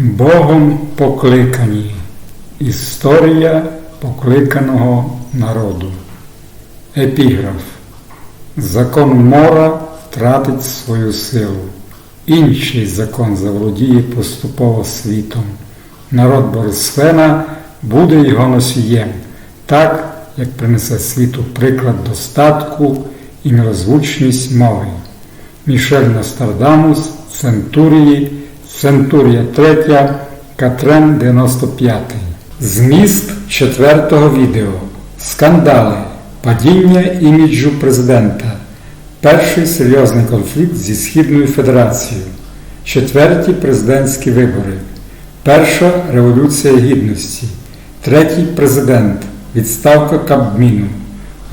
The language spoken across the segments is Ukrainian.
Богом покликані. Історія покликаного народу. Епіграф. Закон мора втратить свою силу. Інший закон заволодіє поступово світом. Народ Борисфена буде його носієм, так, як принесе світу приклад достатку і нерозвучність мови. Мішель Нострадамус, Центурії, Центурія 3, Катрен 95. Зміст четвертого відео. Скандали. Падіння іміджу президента. Перший серйозний конфлікт зі Східною Федерацією. Четверті президентські вибори. Перша революція гідності. Третій президент. Відставка Кабміну.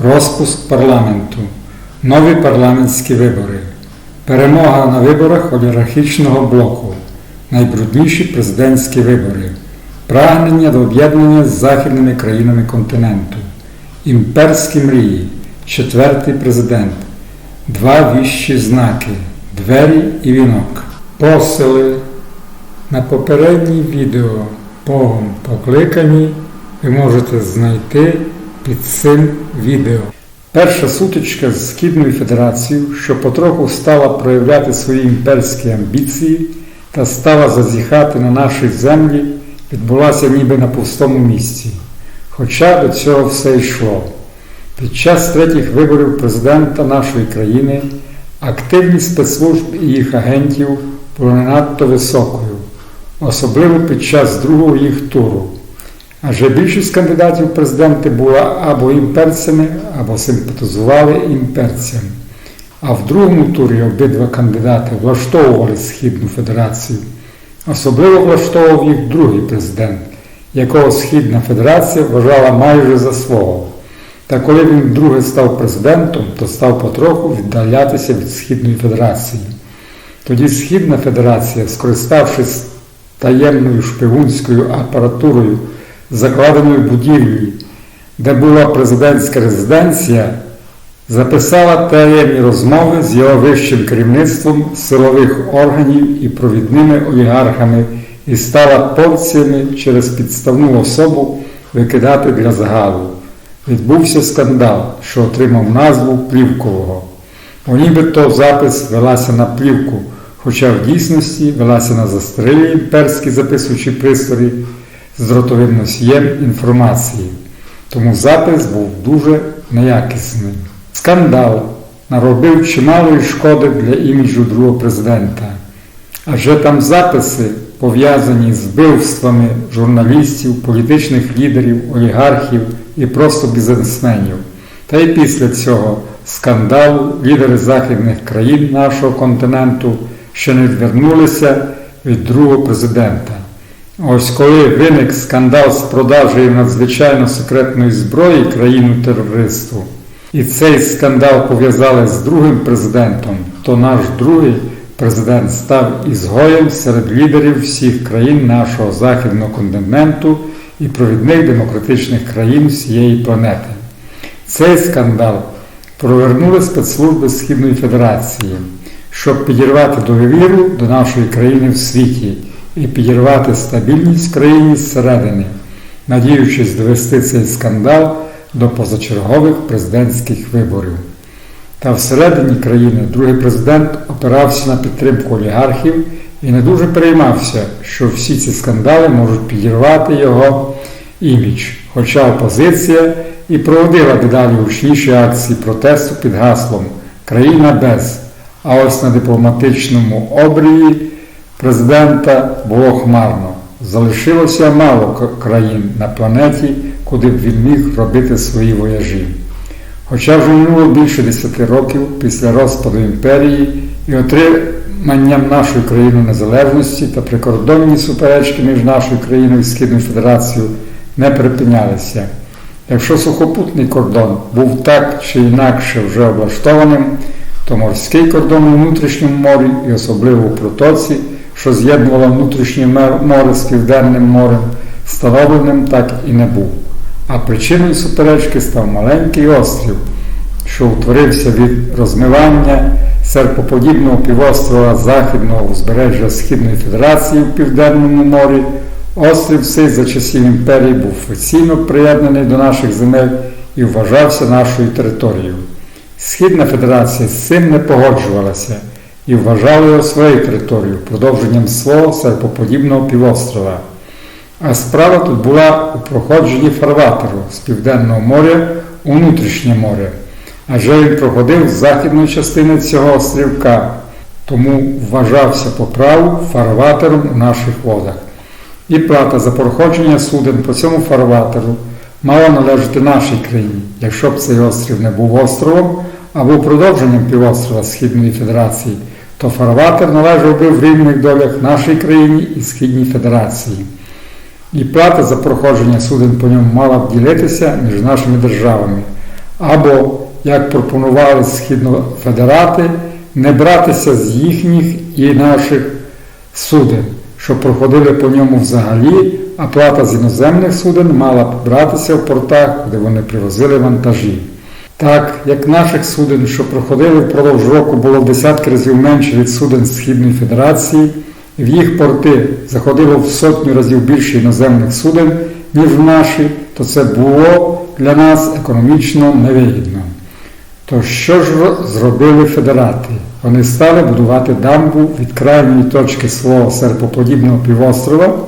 Розпуск парламенту. Нові парламентські вибори. Перемога на виборах олігархічного блоку. Найбрудніші президентські вибори. Прагнення до об'єднання з західними країнами континенту. Імперські мрії. Четвертий президент. Два віщі знаки. Двері і вінок. Посили. На попередній відео Богом покликані ви можете знайти під цим відео. Перша сутичка з Східною Федерацією, що потроху стала проявляти свої імперські амбіції та стала зазіхати на нашій землі, відбулася ніби на пустому місці. Хоча до цього все йшло. Під час третіх виборів президента нашої країни активність спецслужб і їх агентів була не надто високою, особливо під час другого їх туру. Адже більшість кандидатів президенти була або імперцями, або симпатизували імперцям. А в другому турі обидва кандидати влаштовували Східну Федерацію. Особливо влаштовував їх другий президент, якого Східна Федерація вважала майже за свого. Та коли він вдруге став президентом, то став потроху віддалятися від Східної Федерації. Тоді Східна Федерація, скориставшись таємною шпигунською апаратурою, закладеною будівлі, де була президентська резиденція, записала таємні розмови з його вищим керівництвом силових органів і провідними олігархами і стала порціями через підставну особу викидати для загалу. Відбувся скандал, що отримав назву Плівкового. Бо нібито запис велася на плівку, хоча в дійсності велася на застрелі імперські записуючі пристрої з ротовим носієм інформації. Тому запис був дуже неякісний. Скандал наробив чималої шкоди для іміджу другого президента. Адже там записи, пов'язані з вбивствами журналістів, політичних лідерів, олігархів і просто бізнесменів. Та й після цього скандалу лідери західних країн нашого континенту ще не відвернулися від другого президента. Ось коли виник скандал з продажею надзвичайно секретної зброї країну терористу, і цей скандал пов'язали з другим президентом, то наш другий президент став ізгоєм серед лідерів всіх країн нашого західного континенту і провідних демократичних країн всієї планети. Цей скандал провернули спецслужби Східної Федерації, щоб підірвати довіру до нашої країни в світі і підірвати стабільність в країні зсередини, надіючись довести цей скандал до позачергових президентських виборів. Та всередині країни другий президент опирався на підтримку олігархів і не дуже переймався, що всі ці скандали можуть підірвати його імідж, хоча опозиція і проводила дедалі гучніші акції протесту під гаслом Країна без. А ось на дипломатичному обрії президента було хмарно. Залишилося мало країн на планеті, куди б він міг робити свої вояжі. Хоча вже минуло більше 10 років після розпаду імперії і отриманням нашої країни незалежності та прикордонні суперечки між нашою країною і Східною Федерацією не припинялися. Якщо сухопутний кордон був так чи інакше вже облаштованим, то морський кордон у внутрішньому морі і особливо у протоці, що з'єднувало внутрішнє море з Південним морем, встановленим так і не був. А причиною суперечки став маленький острів, що утворився від розмивання серпоподібного півострова Західного узбережжя Східної Федерації в Південному морі, острів цей за часів імперії був офіційно приєднаний до наших земель і вважався нашою територією. Східна Федерація з цим не погоджувалася і вважала його своєю територією, продовженням свого серпоподібного півострова. А справа тут була у проходженні фарватеру з Південного моря у внутрішнє море, адже він проходив з західної частини цього острівка, тому вважався по праву фарватером у наших водах. І плата за проходження суден по цьому фарватеру мала належати нашій країні, якщо б цей острів не був островом або продовженням півострова Східної Федерації, то фарватер належав би в рівних долях нашій країні і Східній Федерації. І плата за проходження суден по ньому мала б ділитися між нашими державами, або, як пропонували східнофедерати, не братися з їхніх і наших суден, що проходили по ньому взагалі, а плата з іноземних суден мала б братися в портах, куди вони привозили вантажі. Так, як наших суден, що проходили впродовж року, було в десятки разів менше від суден Східної Федерації, в їх порти заходило в сотню разів більше іноземних суден, ніж в наші, то це було для нас економічно невигідно. То що ж зробили федерати? Вони стали будувати дамбу від крайньої точки свого серпоподібного півострова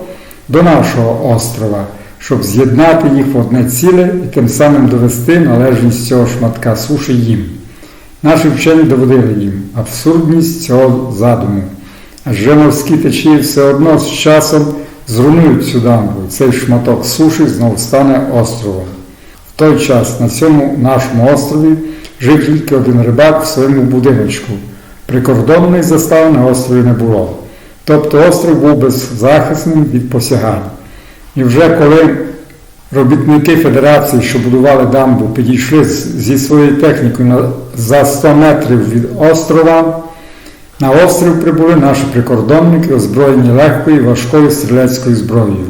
до нашого острова, щоб з'єднати їх в одне ціле і тим самим довести належність цього шматка суші їм. Наші вчені доводили їм абсурдність цього задуму. Адже морські течії все одно з часом зруйнують цю дамбу, цей шматок суші знову стане островом. В той час на цьому нашому острові жив тільки один рибак в своєму будиночку. Прикордонної застави на острові не було. Тобто острів був беззахисним від посягань. І вже коли робітники Федерації, що будували дамбу, підійшли зі своєю технікою за 100 метрів від острова, на острів прибули наші прикордонники, озброєні легкою і важкою стрілецькою зброєю.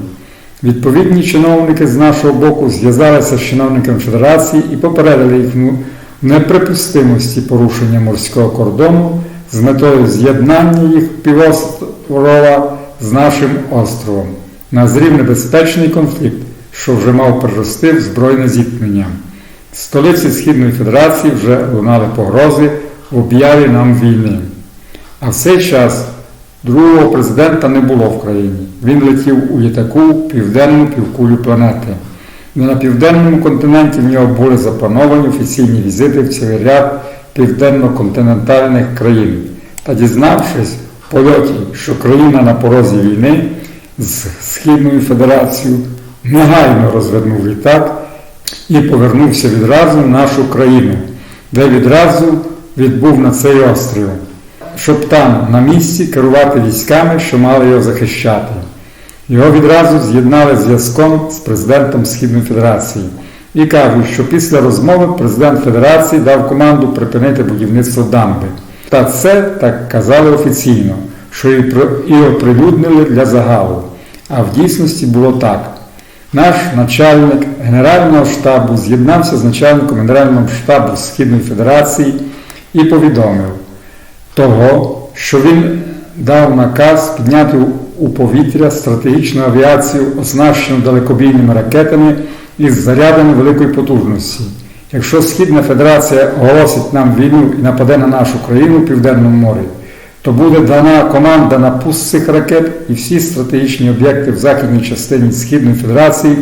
Відповідні чиновники з нашого боку зв'язалися з чиновниками Федерації і попередили їх в неприпустимості порушення морського кордону з метою з'єднання їх півострова з нашим островом. Назрів небезпечний конфлікт, що вже мав перерости в збройне зіткнення. В столиці Східної Федерації вже лунали погрози в об'яві нам війни. А в цей час другого президента не було в країні. Він летів у літаку південну півкулю планети. де на південному континенті в нього були заплановані офіційні візити в цілий ряд південно-континентальних країн. Та дізнавшись в польоті, що країна на порозі війни з Східною Федерацією негайно розвернув літак і повернувся відразу в нашу країну, де відразу відбув на цей острів щоб там на місці керувати військами, що мали його захищати. Його відразу з'єднали зв'язком з президентом Східної Федерації і кажуть, що після розмови президент Федерації дав команду припинити будівництво дамби. Та це так казали офіційно, що і оприлюднили для загалу. А в дійсності було так. Наш начальник Генерального штабу з'єднався з начальником Генерального штабу Східної Федерації і повідомив того, що він дав наказ підняти у повітря стратегічну авіацію, оснащену далекобійними ракетами із зарядами великої потужності. Якщо Східна Федерація оголосить нам війну і нападе на нашу країну в Південному морі, то буде дана команда на пуск цих ракет і всі стратегічні об'єкти в західній частині Східної Федерації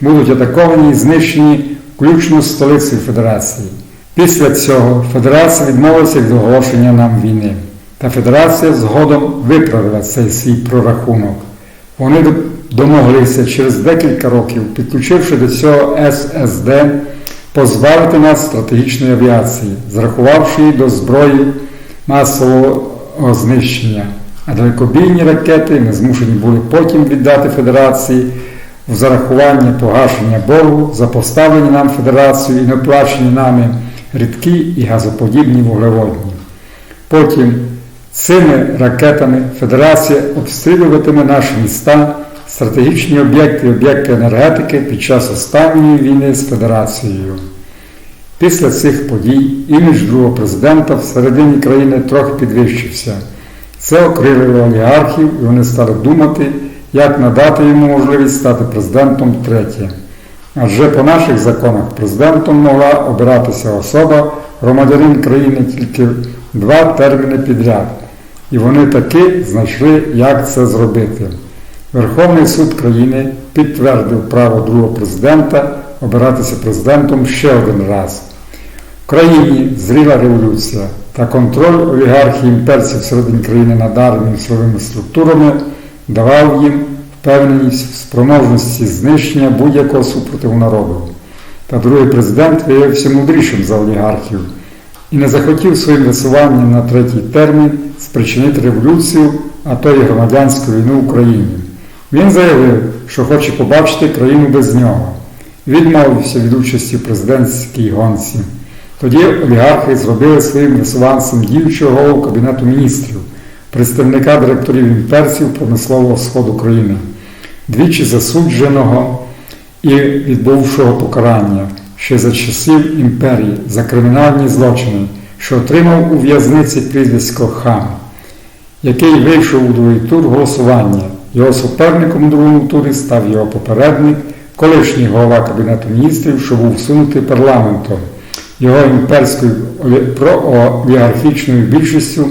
будуть атаковані і знищені включно з столицею Федерації. Після цього Федерація відмовилася від оголошення нам війни. Та Федерація згодом виправила цей свій прорахунок. Вони домоглися через декілька років, підключивши до цього ССД, позбавити нас стратегічної авіації, зрахувавши її до зброї масового знищення. А далекобійні ракети не змушені були потім віддати Федерації в зарахування погашення боргу за поставлені нам Федерацією і неоплачені нами рідкі і газоподібні вуглеводні. Потім цими ракетами Федерація обстрілюватиме наші міста, стратегічні об'єкти і об'єкти енергетики під час останньої війни з Федерацією. Після цих подій імідж другого президента всередині країни трохи підвищився. Це окрилило олігархів, і вони стали думати, як надати йому можливість стати президентом третє. Адже по наших законах президентом могла обиратися особа, громадянин країни тільки два терміни підряд. І вони таки знайшли, як це зробити. Верховний суд країни підтвердив право другого президента обиратися президентом ще один раз. В країні зріла революція та контроль олігархії імперців всередині країни над армією силовими структурами давав їм впевненість в спроможності знищення будь-якого супротиву народу. Та другий президент виявився мудрішим за олігархів і не захотів своїм висуванням на третій термін спричинити революцію, а то й громадянську війну в Україні. Він заявив, що хоче побачити країну без нього. Відмовився від участі в президентській гонці. Тоді олігархи зробили своїм висуванцем діючого голову Кабінету міністрів, представника директорів імперців промислового сходу країни, двічі засудженого і відбувшого покарання ще за часів імперії за кримінальні злочини, що отримав у в'язниці прізвисько Хан, який вийшов у другий тур голосування. Його суперником у другому турі став його попередник, колишній голова Кабінету міністрів, що був всунутий парламентом, його імперською проолігархічною більшістю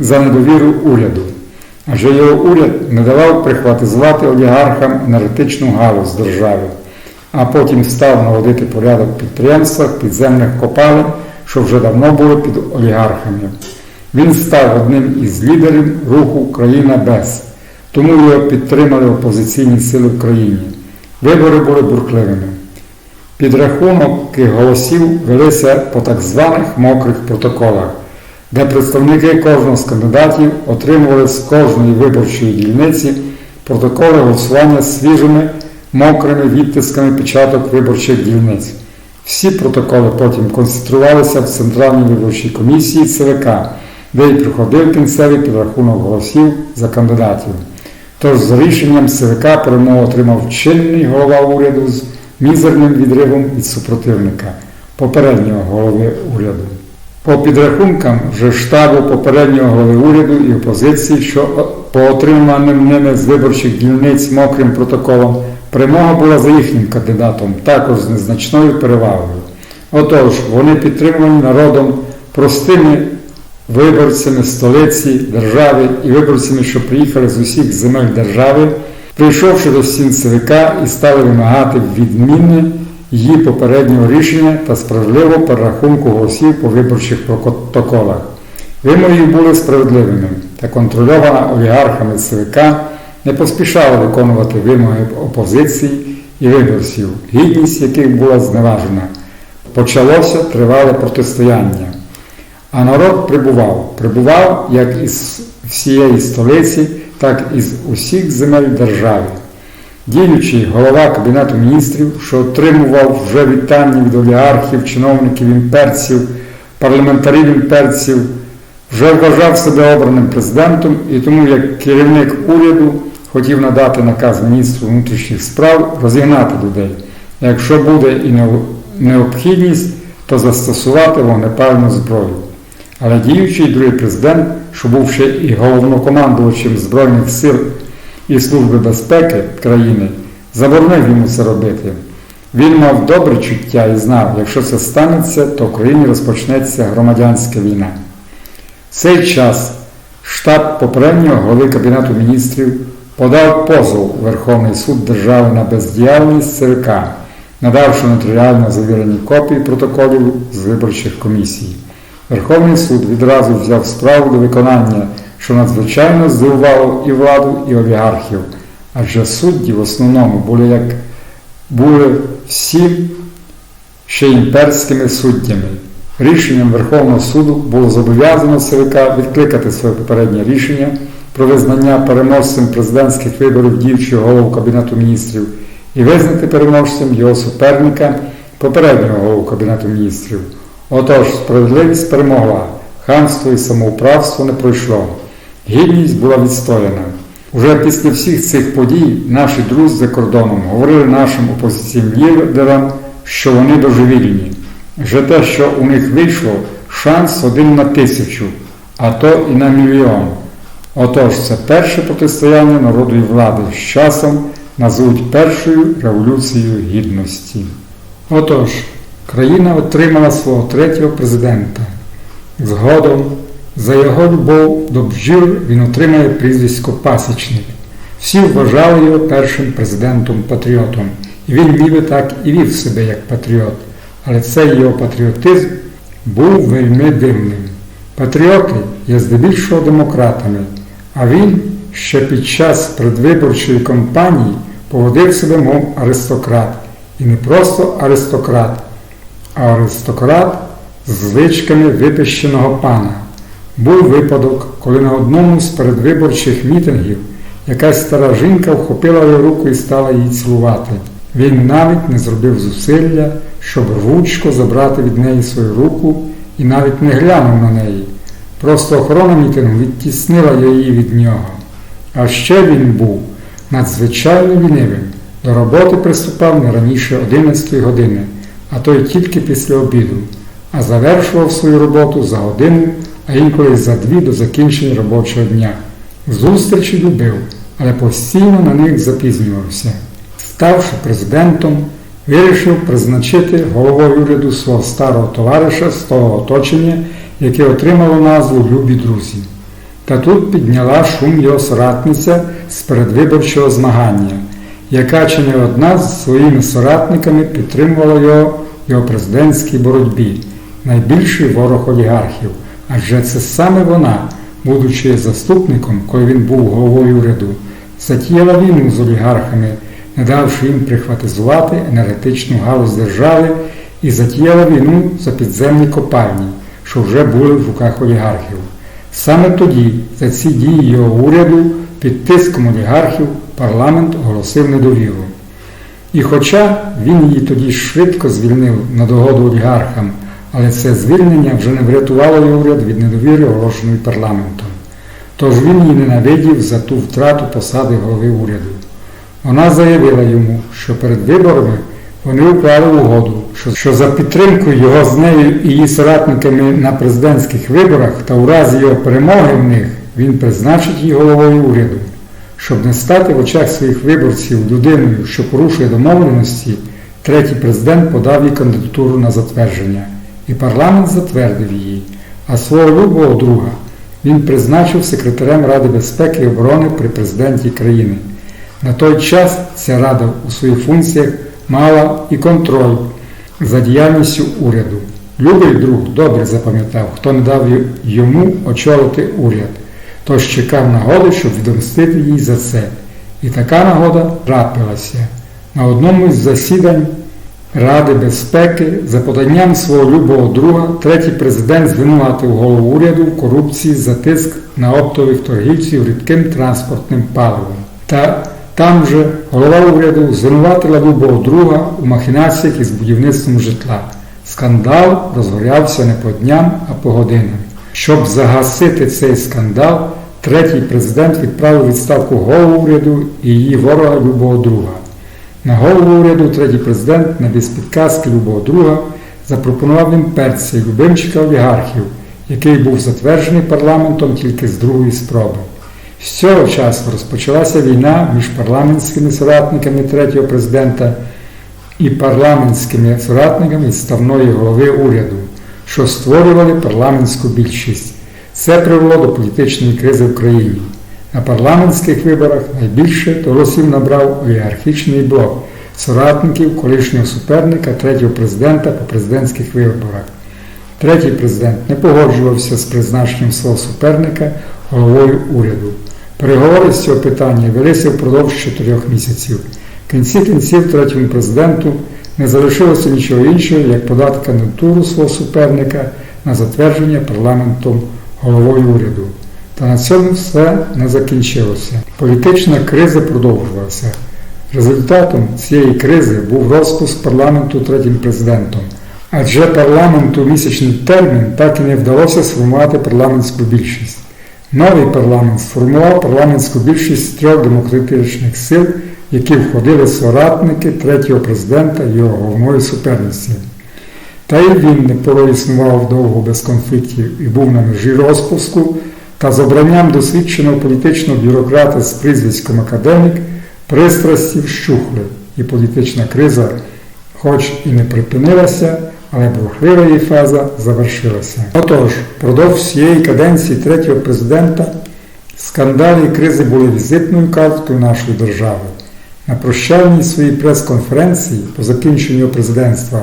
за недовіру уряду. Адже його уряд не давав прихватизувати олігархам енергетичну галузь держави, а потім став наводити порядок в підприємствах підземних копалин, що вже давно були під олігархами. Він став одним із лідерів руху Країна без. Тому його підтримали опозиційні сили в країні. Вибори були бурхливими. Підрахунки голосів велися по так званих мокрих протоколах, де представники кожного з кандидатів отримували з кожної виборчої дільниці протоколи голосування свіжими мокрими відтисками печаток виборчих дільниць. Всі протоколи потім концентрувалися в Центральній виборчій комісії ЦВК, де й приходив кінцевий підрахунок голосів за кандидатів. Тож за рішенням ЦВК перемогу отримав чинний голова уряду з мізерним відривом від супротивника, попереднього голови уряду. По підрахункам вже штабу попереднього голови уряду і опозиції, що по отриманим ними з виборчих дільниць мокрим протоколом, перемога була за їхнім кандидатом, також з незначною перевагою. Отож, вони підтримувані народом простими виборцями столиці держави і виборцями, що приїхали з усіх земель держави, прийшовши до стін ЦВК і стали вимагати відміни її попереднього рішення та справедливого перерахунку голосів по виборчих протоколах. Вимоги були справедливими та контрольована олігархами ЦВК не поспішала виконувати вимоги опозиції і виборців, гідність яких була зневажена. Почалося тривале протистояння. А народ прибував, прибував як із всієї столиці, так і з усіх земель держави. Діючий голова Кабінету міністрів, що отримував вже вітання від олігархів, чиновників імперців, парламентарів імперців, вже вважав себе обраним президентом і тому, як керівник уряду, хотів надати наказ міністру внутрішніх справ розігнати людей. Якщо буде і необхідність, то застосувати вогнепальну зброю. Але діючий другий президент, що був ще і головнокомандувачем Збройних сил і Служби безпеки країни, заборонив йому це робити. Він мав добре чуття і знав, якщо це станеться, то в країні розпочнеться громадянська війна. В цей час штаб попереднього голови Кабінету міністрів подав позов у Верховний суд держави на бездіяльність ЦВК, надавши нотаріально завірені копії протоколів з виборчих комісій. Верховний суд відразу взяв справу до виконання, що надзвичайно здивувало і владу, і олігархів, адже судді в основному були як були всі ще імперськими суддями. Рішенням Верховного суду було зобов'язано ЦВК відкликати своє попереднє рішення про визнання переможцем президентських виборів діючого голову Кабінету міністрів і визнати переможцем його суперника попереднього голову Кабінету міністрів. Отож, справедливість перемогла, ханство і самоуправство не пройшло. Гідність була відстояна. Уже після всіх цих подій наші друзі за кордоном говорили нашим опозиційним лідерам, що вони божевільні. Вже те, що у них вийшло, шанс один на тисячу, а то і на мільйон. Отож, це перше протистояння народу і влади з часом назвуть першою революцією гідності. Отож, країна отримала свого третього президента. Згодом, за його любов до бджіл він отримає прізвисько Пасічник. Всі вважали його першим президентом-патріотом, і він ніби так і вів себе як патріот. Але цей його патріотизм був вельми дивним. Патріоти є здебільшого демократами, а він ще під час предвиборчої кампанії поводив себе, мов аристократ. І не просто аристократ, а аристократ з звичками випищеного пана. Був випадок, коли на одному з передвиборчих мітингів якась стара жінка вхопила його руку і стала її цілувати. Він навіть не зробив зусилля, щоб рвучко забрати від неї свою руку і навіть не глянув на неї. Просто охорона мітингу відтіснила її від нього. А ще він був надзвичайно лінивим. До роботи приступав не раніше 11 години, а то й тільки після обіду, а завершував свою роботу за годину, а інколи за дві до закінчення робочого дня. Зустрічі любив, але постійно на них запізнювався. Ставши президентом, вирішив призначити головою уряду свого старого товариша з того оточення, яке отримало назву Любі друзі. Та тут підняла шум його соратниця з передвиборчого змагання, яка чи не одна з своїми соратниками підтримувала його в його президентській боротьбі, найбільший ворог олігархів. Адже це саме вона, будучи заступником, коли він був головою уряду, затіяла війну з олігархами, не давши їм прихватизувати енергетичну галузь держави і затіяла війну за підземні копальні, що вже були в руках олігархів. Саме тоді, за ці дії його уряду, під тиском олігархів, парламент оголосив недовіру. І хоча він її тоді швидко звільнив на догоду олігархам, але це звільнення вже не врятувало його уряд від недовіри, оголошеної парламентом. Тож він її ненавидів за ту втрату посади голови уряду. Вона заявила йому, що перед виборами вони уклали угоду, що за підтримкою його з нею і її соратниками на президентських виборах та у разі його перемоги в них він призначить її головою уряду. Щоб не стати в очах своїх виборців людиною, що порушує домовленості, третій президент подав їй кандидатуру на затвердження, і парламент затвердив її, а свого любого друга він призначив секретарем Ради безпеки і оборони при президенті країни. На той час ця рада у своїх функціях мала і контроль за діяльністю уряду. Любий друг добре запам'ятав, хто не дав йому очолити уряд, тож чекав нагоди, щоб відомстити їй за це. І така нагода трапилася. На одному із засідань Ради безпеки за поданням свого любого друга третій президент звинуватив голову уряду в корупції за тиск на оптових торгівців рідким транспортним паливом. Та там же голова уряду звинуватила любого друга у махінаціях із будівництвом житла. Скандал розгорявся не по дням, а по годинам. Щоб загасити цей скандал, третій президент відправив відставку голову уряду і її ворога любого друга. На голову уряду третій президент, без підказки любого друга, запропонував імперця і любимчика олігархів, який був затверджений парламентом тільки з другої спроби. З цього часу розпочалася війна між парламентськими соратниками третього президента і парламентськими соратниками ставної голови уряду, що створювали парламентську більшість. Це привело до політичної кризи в країні. На парламентських виборах найбільше голосів набрав олігархічний блок соратників колишнього суперника третього президента по президентських виборах. Третій президент не погоджувався з призначенням свого суперника головою уряду. Переговори з цього питання велися впродовж чотирьох місяців. В кінці кінців третьому президенту не залишилося нічого іншого, як подати кандидатуру свого суперника на затвердження парламентом головою уряду. Та на цьому все не закінчилося. Політична криза продовжувалася. Результатом цієї кризи був розпуск парламенту третім президентом. Адже парламенту місячний термін так і не вдалося сформувати парламентську більшість. Новий парламент сформував парламентську більшість трьох демократичних сил, які входили соратники третього президента і його головної суперниці. Та й він не порой існував довго без конфліктів і був на межі розпуску, та з обранням досвідченого політичного бюрократа з прізвиськом академік пристрасті вщухли, і політична криза, хоч і не припинилася, але бурхлива її фаза завершилася. Отож, впродовж всієї каденції третього президента скандали і кризи були візитною карткою нашої держави. На прощальній своїй прес-конференції по закінченню президентства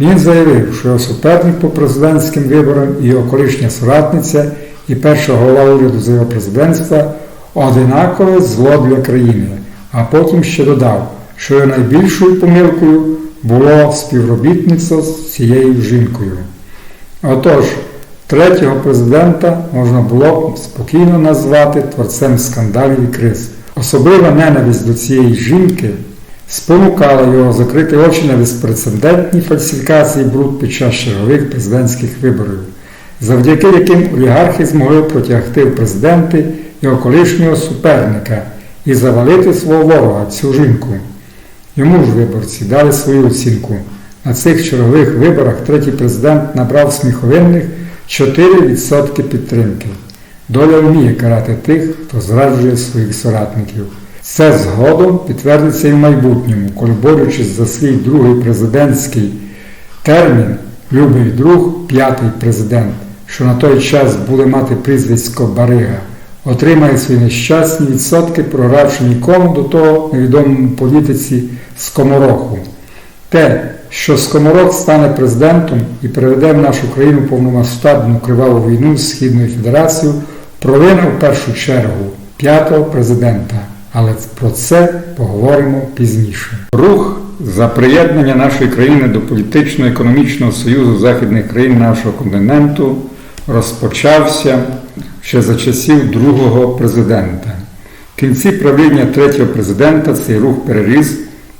він заявив, що його суперник по президентським виборам і його колишня соратниця і перша голова уряду за його президентства одинакове зло для країни, а потім ще додав, що його найбільшою помилкою було співробітництво з цією жінкою. Отож, третього президента можна було спокійно назвати творцем скандалів і криз. Особлива ненависть до цієї жінки спонукала його закрити очі на безпрецедентні фальсифікації бруд під час чергових президентських виборів, завдяки яким олігархи змогли протягти в президенти його колишнього суперника і завалити свого ворога, цю жінку. Йому ж виборці дали свою оцінку. На цих чергових виборах третій президент набрав сміховинних 4% підтримки. Доля вміє карати тих, хто зраджує своїх соратників. Це згодом підтвердиться і в майбутньому, коли борючись за свій другий президентський термін, любий друг, п'ятий президент, що на той час буде мати прізвисько Барига, отримає свої нещасні відсотки, програвши нікому до того невідомому політиці Скомороху. Те, що Скоморох стане президентом і приведе в нашу країну повномасштабну криваву війну з Східною Федерацією, провина в першу чергу п'ятого президента. Але про це поговоримо пізніше. Рух за приєднання нашої країни до політично-економічного союзу західних країн нашого континенту розпочався ще за часів другого президента. В кінці правління третього президента цей рух переріс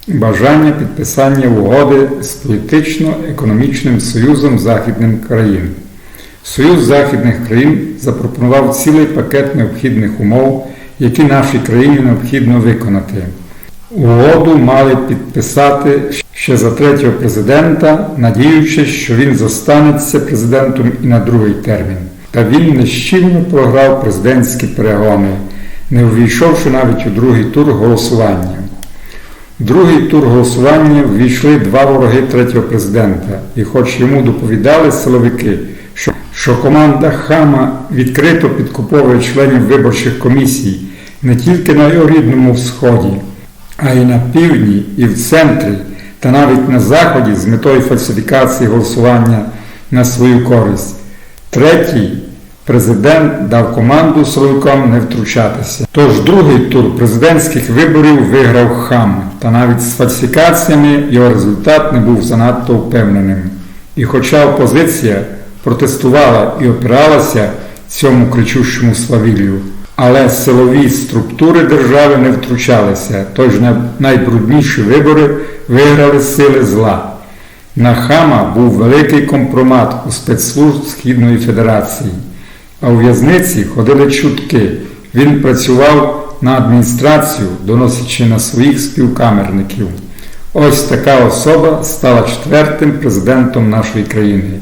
бажання підписання угоди з політично-економічним союзом західних країн. Союз західних країн запропонував цілий пакет необхідних умов, які нашій країні необхідно виконати. Угоду мали підписати ще за третього президента, надіючись, що він зостанеться президентом і на другий термін. Та він нещільно програв президентські перегони, не увійшовши навіть у другий тур голосування. В другий тур голосування ввійшли два вороги третього президента, і хоч йому доповідали силовики, що, що команда Хама відкрито підкуповує членів виборчих комісій не тільки на його рідному сході, а й на півдні і в центрі, та навіть на заході з метою фальсифікації голосування на свою користь. Третій президент дав команду силовикам не втручатися. Тож другий тур президентських виборів виграв хам, та навіть з фальсифікаціями його результат не був занадто впевненим. І хоча опозиція протестувала і опиралася цьому кричущому свавіллю, але силові структури держави не втручалися, тож найбрудніші вибори виграли сили зла. На хама був великий компромат у спецслужб Східної Федерації, а у в'язниці ходили чутки. Він працював на адміністрацію, доносячи на своїх співкамерників. Ось така особа стала четвертим президентом нашої країни.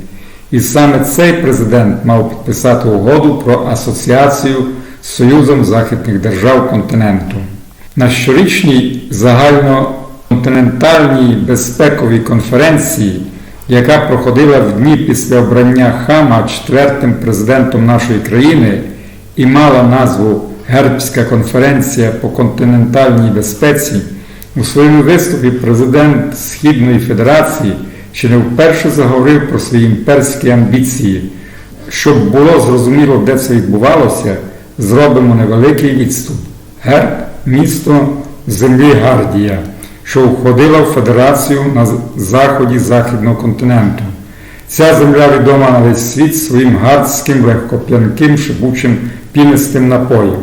І саме цей президент мав підписати угоду про асоціацію Союзом Західних держав континенту. На щорічній загальноконтинентальній безпековій конференції, яка проходила в дні після обрання Хама четвертим президентом нашої країни і мала назву Гербська конференція по континентальній безпеці, у своєму виступі президент Східної Федерації чи не вперше заговорив про свої імперські амбіції. Щоб було зрозуміло, де це відбувалося, зробимо невеликий відступ. Герб місто землі Гардія, що входила в Федерацію на заході Західного континенту. Ця земля відома на весь світ своїм гардським, легкоп'янким, шибучим пінистим напоєм.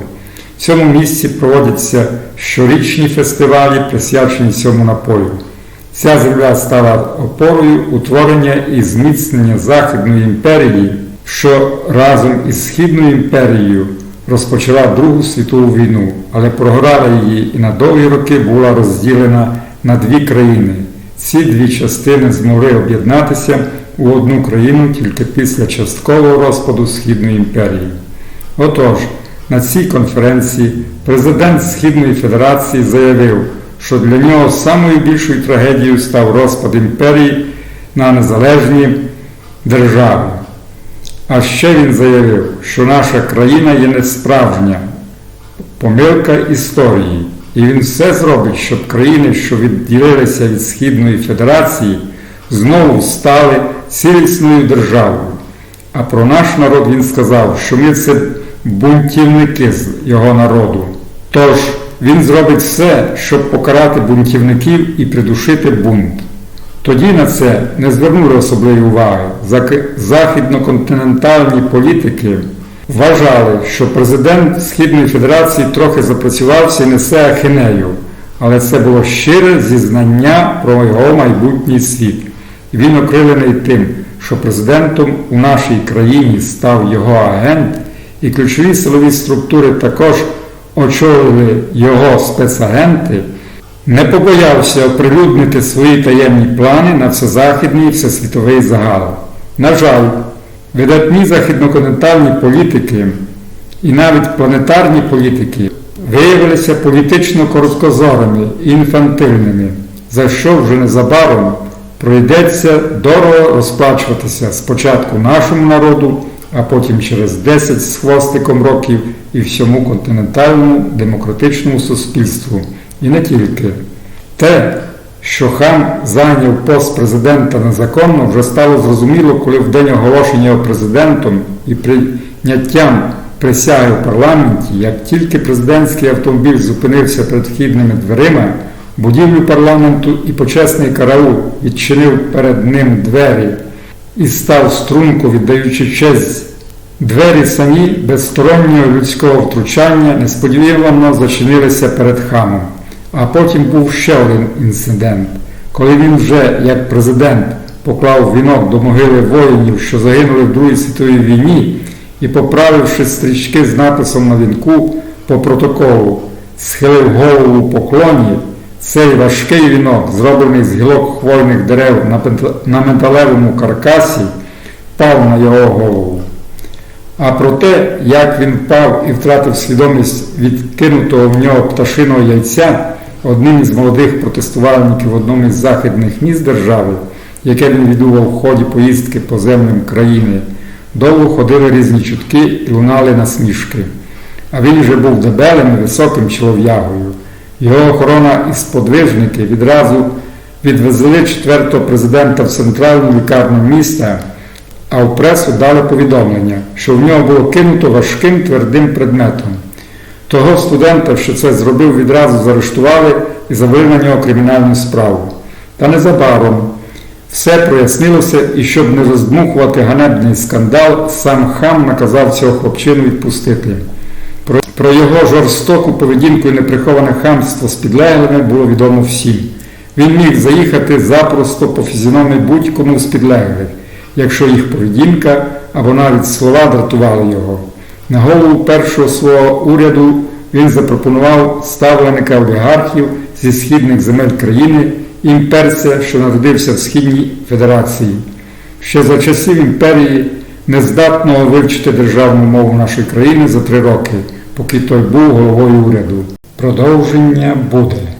В цьому місці проводяться щорічні фестивалі, присвячені цьому напою. Ця земля стала опорою утворення і зміцнення Західної імперії, що разом із Східною імперією розпочала Другу світову війну, але програла її і на довгі роки була розділена на дві країни. Ці дві частини змогли об'єднатися у одну країну тільки після часткового розпаду Східної імперії. Отож, на цій конференції президент Східної Федерації заявив, що для нього самою більшою трагедією став розпад імперії на незалежні держави. А ще він заявив, що наша країна є несправжня помилка історії, і він все зробить, щоб країни, що відділилися від Східної Федерації, знову стали цілісною державою. А про наш народ він сказав, що ми це бунтівники з його народу. Тож він зробить все, щоб покарати бунтівників і придушити бунт. Тоді на це не звернули особливої уваги. Західноконтинентальні політики вважали, що президент Східної Федерації трохи запрацювався і несе ахінею, але це було щире зізнання про його майбутній світ. І він окрилений тим, що президентом у нашій країні став його агент, і ключові силові структури також очолили його спецагенти, не побоявся оприлюднити свої таємні плани на всезахідний і всесвітовий загал. На жаль, видатні західноконтинентальні політики і навіть планетарні політики виявилися політично короткозорими і інфантильними, за що вже незабаром пройдеться дорого розплачуватися спочатку нашому народу, а потім через 10 з хвостиком років і всьому континентальному демократичному суспільству. І не тільки. Те, що хан зайняв пост президента незаконно, вже стало зрозуміло, коли в день оголошення президентом і прийняттям присяги в парламенті, як тільки президентський автомобіль зупинився перед вхідними дверима, будівлю парламенту і почесний караул відчинив перед ним двері і став струнко, віддаючи честь. Двері самі без стороннього людського втручання несподівано зачинилися перед ханом. А потім був ще один інцидент, коли він вже, як президент, поклав вінок до могили воїнів, що загинули в Другій світовій війні, і, поправивши стрічки з написом на вінку по протоколу, схилив голову у поклоні, цей важкий вінок, зроблений з гілок хвойних дерев на металевому каркасі, впав на його голову. А про те, як він впав і втратив свідомість від кинутого в нього пташиного яйця, одним із молодих протестувальників в одному із західних міст держави, яке він відував в ході поїздки по землям країни, довго ходили різні чутки і лунали насмішки. А він вже був дебелим і високим чолов'ягою. Його охорона і сподвижники відразу відвезли четвертого президента в центральну лікарню міста а в пресу дали повідомлення, що в нього було кинуто важким твердим предметом. Того студента, що це зробив, відразу заарештували і завели на нього кримінальну справу. Та незабаром все прояснилося, і щоб не роздмухувати ганебний скандал, сам хам наказав цього хлопчину відпустити. Про, його жорстоку поведінку і неприховане хамство з підлеглими було відомо всім. Він міг заїхати запросто по фізіономії будь-кому з підлеглих якщо їх поведінка або навіть слова дратували його. На голову першого свого уряду він запропонував ставленика олігархів зі східних земель країни імперця, що народився в Східній Федерації. Ще за часів імперії нездатного вивчити державну мову нашої країни за три роки, поки той був головою уряду. Продовження буде.